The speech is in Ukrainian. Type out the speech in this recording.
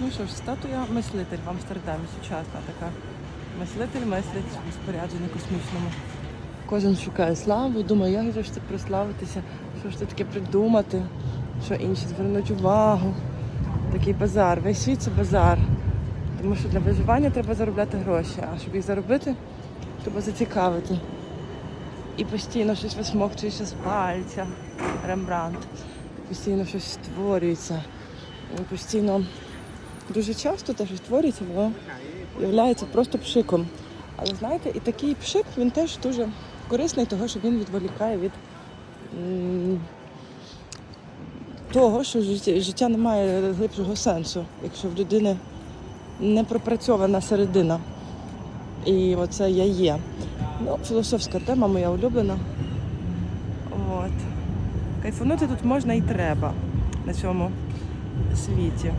Ну що ж, статуя мислитель в Амстердамі, сучасна така. Мислитель мислить у спорядженні космічному. Кожен шукає славу, думає, як же ж це прославитися, що ж це таке придумати, що інші звернуть увагу. Такий базар. Весь світ це базар. Тому що для виживання треба заробляти гроші, а щоб їх заробити, треба зацікавити. І постійно щось висмокчується з пальця. Рембрандт. Постійно щось створюється. Постійно дуже часто те, що створюється, воно являється просто пшиком. Але знаєте, і такий пшик він теж дуже корисний, того, що він відволікає від того, що життя не має глибшого сенсу, якщо в людини не пропрацьована середина. І оце я є. Ну, філософська тема моя улюблена. От. Кайфанути тут можна і треба на цьому світі.